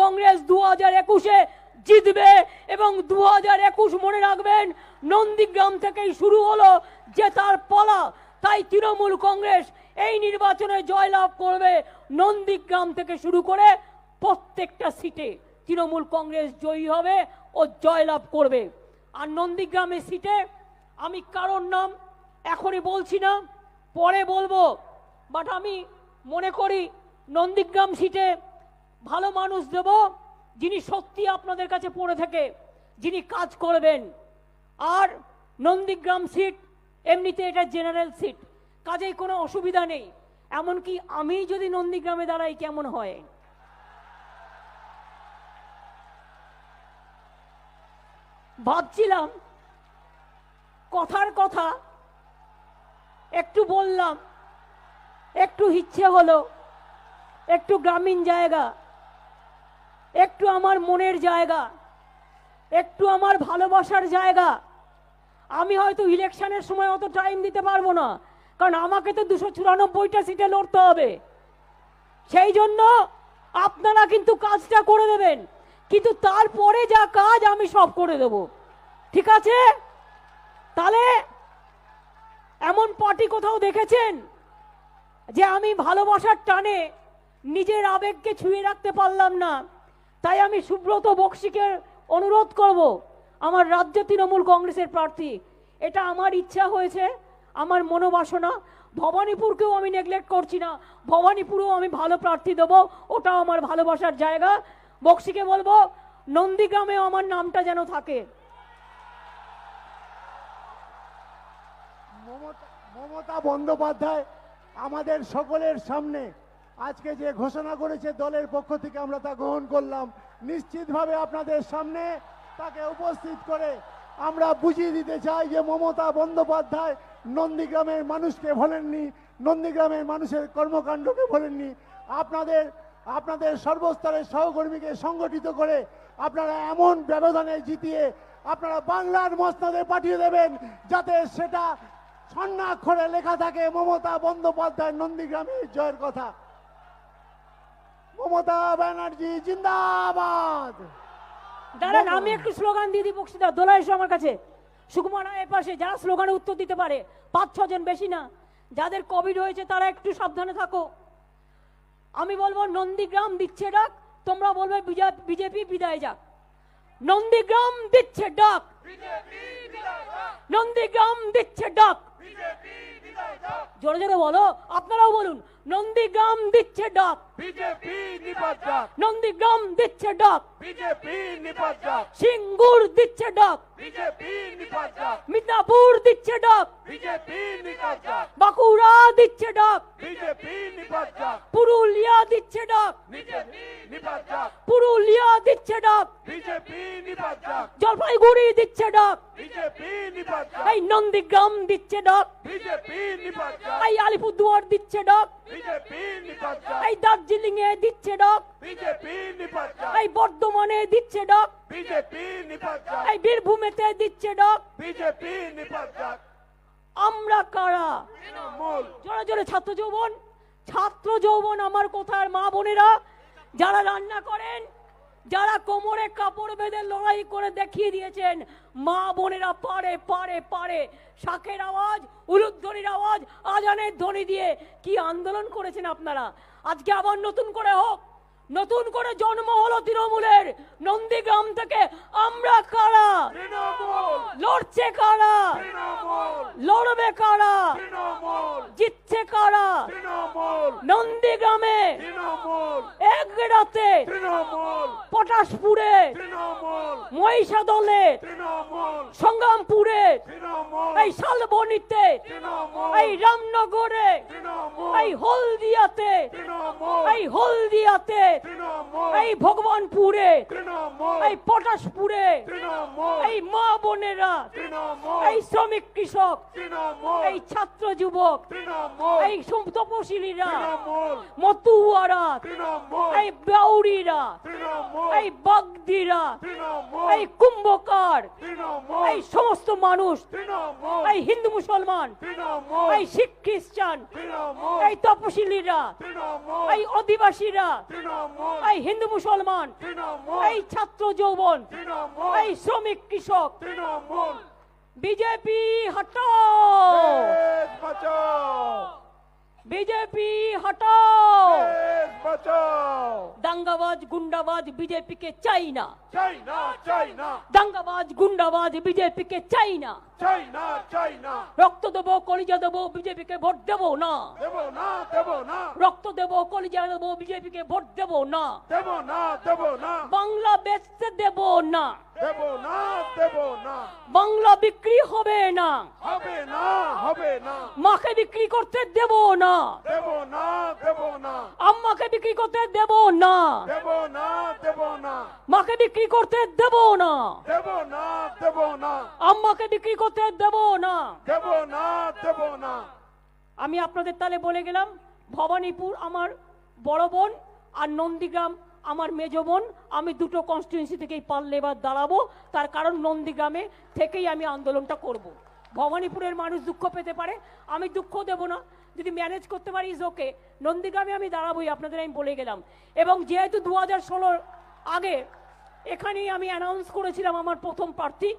কংগ্রেস দু হাজার একুশে জিতবে এবং দু হাজার একুশ মনে রাখবেন, নন্দীগ্রাম থেকেই শুরু হলো যে তার পালা। তাই তৃণমূল কংগ্রেস এই নির্বাচনে জয়লাভ করবে নন্দীগ্রাম থেকে শুরু করে প্রত্যেকটা সিটে। তৃণমূল কংগ্রেস জয়ী হবে ও জয়লাভ করবে। আর নন্দীগ্রামের সিটে আমি কারোর নাম এখনই বলছি না, পরে বলব। বাট আমি মনে করি নন্দীগ্রাম সিটে ভালো মানুষ দেব, যিনি সত্যি আপনাদের কাছে পড়ে থাকে, যিনি কাজ করবেন। আর নন্দীগ্রাম সিট এমনিতে এটা জেনারেল সিট কাজেই কোনো অসুবিধা নেই। এমনকি আমি যদি নন্দীগ্রামে দাঁড়াই, কেমন হয়? ভাবছিলাম, কথার কথা, একটু বললাম, একটু ইচ্ছে হলো, একটু গ্রামীণ জায়গা একটু আমার মনের জায়গা, একটু আমার ভালোবাসার জায়গা। আমি হয়তো ইলেকশনের সময় অত টাইম দিতে পারব না, কারণ আমাকে তো দুশো চুরানব্বইটা সিটে লড়তে হবে। সেই জন্য আপনারা কিন্তু কাজটা করে দেবেন, কিন্তু তারপরে যা কাজ আমি সব করে দেব। ঠিক আছে? তাহলে এমন পার্টি কোথাও দেখেছেন যে আমি ভালোবাসার টানে নিজের আবেগকে ছুঁয়ে রাখতে পারলাম না? তাই আমি সুব্রত বক্সিকে অনুরোধ করব, আমার রাজ্য তৃণমূল কংগ্রেসের প্রার্থী, এটা আমার ইচ্ছা হয়েছে, আমার মনোবাসনা, ভবানীপুরকেও আমি নেগলেক্ট করছি না, ভবানীপুরেও আমি ভালো প্রার্থী দেবো, ওটাও আমার ভালোবাসার জায়গা। বক্সিকে বলব নন্দীগ্রামেও আমার নামটা যেন থাকে। মমতা বন্দ্যোপাধ্যায় আমাদের সকলের সামনে আজকে যে ঘোষণা করেছে দলের পক্ষ থেকে আমরা তা গ্রহণ করলাম, নিশ্চিতভাবে আপনাদের সামনে তাকে উপস্থিত করে আমরা বুঝিয়ে দিতে চাই যে মমতা বন্দ্যোপাধ্যায় নন্দীগ্রামের মানুষকে ভোলেননি, নন্দীগ্রামের মানুষের কর্মকাণ্ডকে ভোলেননি। আপনাদের আপনাদের সর্বস্তরের সহকর্মীকে সংগঠিত করে আপনারা এমন ব্যবধানে জিতিয়ে আপনারা বাংলার মসনদে পাঠিয়ে দেবেন যাতে সেটা স্বর্ণাক্ষরে লেখা থাকে মমতা বন্দ্যোপাধ্যায় নন্দীগ্রামের জয়ের কথা। মমতা ব্যানার্জি জিন্দাবাদ! দাঁড়ান আমি একটু স্লোগান দিয়ে দিই বক্সিদা দোলা এসো আমার কাছে। সুকুমার রায়ের পাশে যারা স্লোগানে উত্তর দিতে পারে পাঁচ ছজন বেশি না যাদের কোভিড হয়েছে তারা একটু সাবধানে থাকো। আমি বলব নন্দীগ্রাম দিচ্ছে ডাক তোমরা বলবে বিজেপি বিদায় যাক। নন্দীগ্রাম দিচ্ছে ডাক। নন্দীগ্রাম দিচ্ছে ডাক। জোরে জোরে বলো আপনারাও বলুন নন্দীগ্রাম দিচ্ছে ডাক বিজেপি নিপাত নন্দীগ্রাম দিচ্ছে ডাক বিজেপি নিপাত সিঙ্গুর দিচ্ছে ডাক বিজেপি নিপাত মিদনাপুর দিচ্ছে ডাক বিজেপি নিপাত বাঁকুড়া দিচ্ছে ডাক বিজেপি নিপাত পুরুলিয়া দিচ্ছে ডাক বিজেপি নিপাত পুরুলিয়া দিচ্ছে ডাক বিজেপি নিপাত জলপাইগুড়ি দিচ্ছে ডাক বিজেপি নিপাত এই নন্দীগ্রাম দিচ্ছে ডাক বিজেপি নিপাত এই আলিপুরদুয়ার দিচ্ছে ডাক এই দার্জিলিং এ দিচ্ছে ডক। এই বর্ধমানে দিচ্ছে ডক। এই বীরভূমেতে দিচ্ছে ডক। আমরা কারা? জোরে জোরে ছাত্র যৌবন। ছাত্র যৌবন আমার কোথায় মা বোনেরা? যারা রান্না করেন যারা কোমরে কাপড় বেঁধে লড়াই করে দেখিয়ে দিয়েছেন, মা বোনেরা পারে পারে পারে। শাখের আওয়াজ, উলুধ্বনির আওয়াজ, আজানের ধ্বনি দিয়ে কি আন্দোলন করেছেন আপনারা? আজকে আবার নতুন করে হোক। নতুন করে জন্ম হলো তৃণমূলের। নন্দীগ্রাম থেকে আমরা কারা? লড়ছে কারা? লড়বে কারা? জিতছে কারা? নন্দীগ্রামে এক রাতে পটাশপুরে তৃণমূল। মহিষাদলে তৃণমূল এই শালবনিতে এই রামনগরে এই হলদিয়াতে এই হলদিয়াতে এই ভগবানপুরে এই পটাশপুরে এই মা বোনেরা এই শ্রমিক কৃষক এই ছাত্র যুবক এই সম- তপশিলীরা মতুয়ারা এই বাউরিরা এই বাগদিরা এই কুম্ভকার এই সমস্ত মানুষ এই হিন্দু মুসলমান এই শিখ খ্রিস্টান এই তপশিলীরা এই অধিবাসীরা এই হিন্দু মুসলমান এই ছাত্র যৌবন এই শ্রমিক কৃষক বিজেপি হটাও বাঁচাও বিজেপি হটাও। বাঁচাও। দাঙ্গাবাজ গুন্ডাবাজ বিজেপিকে চাই না। চাই না চাই না। দাঙ্গাবাজ গুন্ডাবাজ বিজেপিকে চাই না। চাই না চাই না। রক্ত দেবো কলিজা দেবো বিজেপিকে ভোট দেবো না। দেব না দেব না। রক্ত দেবো কলিজা দেবো বিজেপিকে ভোট দেবো না। দেব না দেব না। বাংলা বেচতে দেবো না। দেব না দেব না। বাংলা বিক্রি হবে না। হবে না হবে না। মাকে বিক্রি করতে দেব না। দেব না দেব না। আম্মাকে বিক্রি করতে দেব না। দেব না দেব না। মাকে বিক্রি করতে দেব না। দেব না দেব না। আম্মাকে বিক্রি করতে দেব না। দেব না দেব না। আমি আপনাদের তাহলে বলে গেলাম ভবানীপুর আমার বড় বোন আর নন্দীগ্রাম আমার মেজ বোন আমি দুটো কনস্টিটিউন্সি থেকেই পারলে এবার দাঁড়াবো। তার কারণ নন্দীগ্রামে থেকেই আমি আন্দোলনটা করব। ভবানীপুরের মানুষ দুঃখ পেতে পারে আমি দুঃখ দেব না। যদি ম্যানেজ করতে পারি ইজ ওকে নন্দীগ্রামে আমি দাঁড়াবোই, আপনাদের আমি বলে গেলাম। এবং যেহেতু দু হাজার আগে এখানেই আমি অ্যানাউন্স করেছিলাম আমার প্রথম প্রার্থী,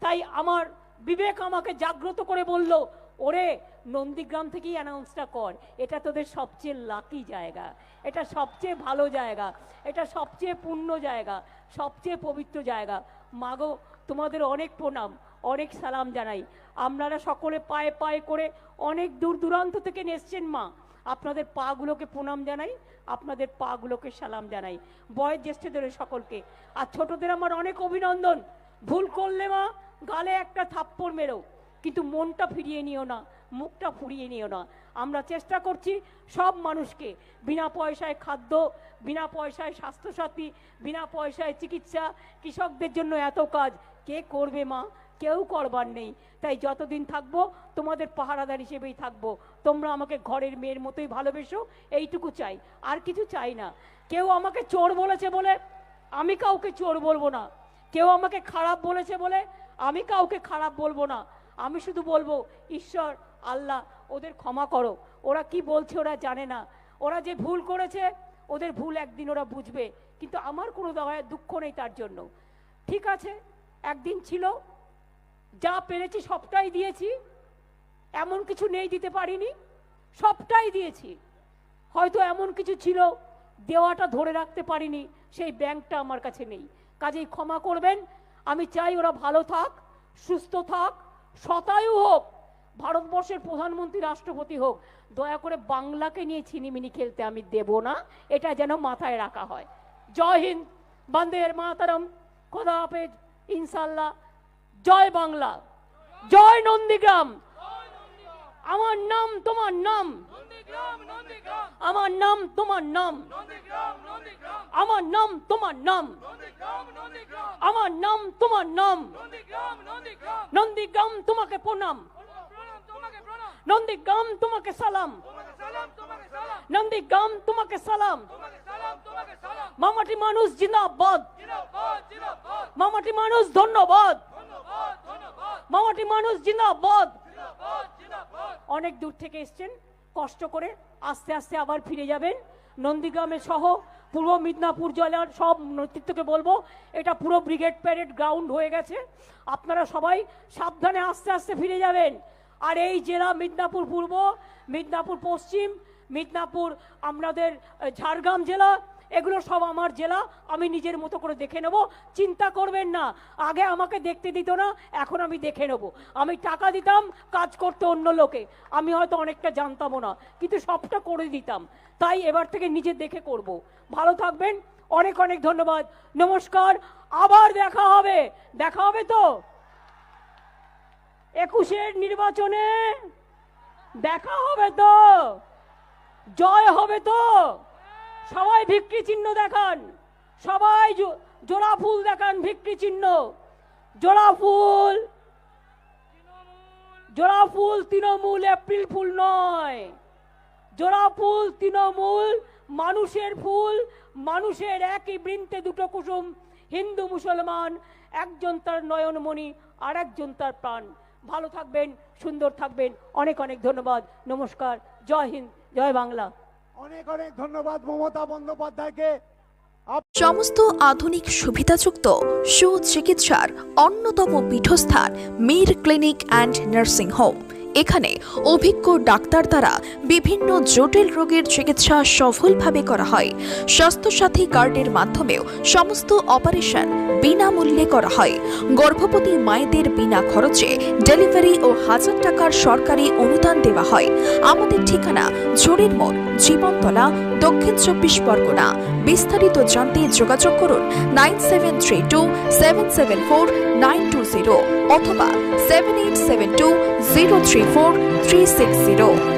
তাই আমার বিবেক আমাকে জাগ্রত করে বলল, ওরে, নন্দীগ্রাম থেকেই অ্যানাউন্সটা কর। এটা তোদের সবচেয়ে লাকি জায়গা। এটা সবচেয়ে ভালো জায়গা। এটা সবচেয়ে পূর্ণ জায়গা। সবচেয়ে পবিত্র জায়গা। মাগো, তোমাদের অনেক প্রণাম, অনেক সালাম জানাই। আপনারা সকলে পায়ে পায়ে করে অনেক দূর দূরান্ত থেকে এসছেন, মা। আপনাদের পাগুলোকে প্রণাম জানাই, আপনাদের পাগুলোকে সালাম জানাই। বয়োজ্যেষ্ঠদের সকলকে। আর ছোটদের আমার অনেক অভিনন্দন। ভুল করলে, মা, গালে একটা থাপ্পড় মেরো। কিন্তু মনটা ফিরিয়ে নিও না, মুখটা ফুরিয়ে নিও না। আমরা চেষ্টা করছি সব মানুষকে, বিনা পয়সায় খাদ্য, বিনা পয়সায় স্বাস্থ্যসাথী, বিনা পয়সায় চিকিৎসা, কৃষকদের জন্য এত কাজ। কে করবে, মা? কেউ করবার নেই। তাই যতদিন থাকব, তোমাদের পাহারাদার হিসেবেই থাকব। তোমরা আমাকে ঘরের মেয়ের মতোই ভালোবেসো, এইটুকু চাই। আর কিছু চাই না। কেউ আমাকে চোর বলেছে বলে আমি কাউকে চোর বলব না। কেউ আমাকে খারাপ বলেছে বলে আমি কাউকে খারাপ বলব না। আমি শুধু বলব, ঈশ্বর, আল্লাহ, ওদের ক্ষমা করো। ওরা কি বলছে ওরা জানে না। ওরা যে ভুল করেছে, ওদের ভুল একদিন ওরা বুঝবে। কিন্তু আমার কোনো দয়া, দুঃখ নেই তার জন্য। ঠিক আছে, একদিন ছিল যা পেরেছি সবটাই দিয়েছি। এমন কিছু নেই দিতে পারিনি, সবটাই দিয়েছি। হয়তো এমন কিছু ছিল, দেওয়াটা ধরে রাখতে পারিনি, সেই ব্যাংকটা আমার কাছে নেই। কাজেই ক্ষমা করবেন, আমি চাই ওরা ভালো থাক, সুস্থ থাক শতায়ু হোক, ভারতবর্ষের প্রধানমন্ত্রী, রাষ্ট্রপতি হোক। দয়া করে বাংলাকে নিয়ে ছিনিমিনি খেলতে আমি দেব না, এটা যেন মাথায় রাখা হয়। জয় হিন্দ বন্দের মাতারম, খোদা হাফেজ ইনশাল্লাহ জয় বাংলা, জয় নন্দীগ্রাম। আমার নাম তোমার নাম। আমার নাম তোমার নাম। আমার নাম তোমার নাম। আমার নাম তোমার নাম। নন্দীগ্রাম তোমাকে প্রণাম। নন্দীগ্রাম তোমাকে সালাম। নন্দীগ্রাম তোমাকে সালাম। মামাটি মানুষ জিন্দাবাদ। মামাটি মানুষ ধন্যবাদ। মামাটি মানুষ জিন্দাবাদ। অনেক দূর থেকে এসছেন, কষ্ট করে আস্তে আস্তে আবার ফিরে যাবেন। নন্দীগ্রামে সহ পূর্ব মিদনাপুর জেলার সব নেতৃত্বকে বলব, এটা পুরো ব্রিগেড প্যারেড গ্রাউন্ড হয়ে গেছে। আপনারা সবাই সাবধানে আস্তে আস্তে ফিরে যাবেন। আর এই জেলা মিদনাপুর পূর্ব, মিদনাপুর পশ্চিম, মিদনাপুর আমাদের ঝাড়গ্রাম জেলা এগুলো সব আমার জেলা, আমি নিজের মতো করে দেখে নেব। চিন্তা করবেন না, আগে আমাকে দেখতে দিত না, এখন আমি দেখে নেব। আমি টাকা দিতাম, কাজ করতে অন্য লোকে। আমি হয়তো অনেকটা জানতামও না, কিন্তু সবটা করে দিতাম। তাই এবার থেকে নিজে দেখে করব। ভালো থাকবেন, অনেক অনেক ধন্যবাদ। নমস্কার, আবার দেখা হবে। দেখা হবে তো? একুশের নির্বাচনে দেখা হবে তো? জয় হবে তো? সবাই ভিক্রি চিহ্ন দেখান। সবাই জোড়া ফুল দেখান ভিক্রি চিহ্ন। জোড়া ফুল জোড়া ফুল তৃণমূল এপ্রিল ফুল নয়। জোড়া ফুল তৃণমূল, মানুষের ফুল, মানুষের একই বৃন্তে দুটো কুসুম, হিন্দু, মুসলমান, একজন তার নয়নমণি আর একজন তার প্রাণ। ভালো থাকবেন, সুন্দর থাকবেন। অনেক অনেক ধন্যবাদ। নমস্কার। জয় হিন্দ, জয় বাংলা। অনেক অনেক ধন্যবাদ মমতা বন্দ্যোপাধ্যায়কে। সমস্ত আধুনিক সুবিধাযুক্ত সুচিকিৎসার অন্যতম পীঠস্থান Mir clinic and nursing home. এখানে অভিজ্ঞ ডাক্তার দ্বারা বিভিন্ন জটিল রোগের চিকিৎসা সফলভাবে করা হয়। স্বাস্থ্যসাথী কার্ডের মাধ্যমেও সমস্ত অপারেশন বিনামূল্যে করা হয়। গর্ভবতী মায়েদের বিনা খরচে ডেলিভারি ও হাজার টাকার সরকারি অনুদান দেওয়া হয়। আমাদের ঠিকানা ঝুড়ির মোড়, জীবনতলা, দক্ষিণ চব্বিশ পরগনা। বিস্তারিত জানতে যোগাযোগ করুন nine seven three two seven seven four nine two zero অথবা seven eight seven two zero three four three six zero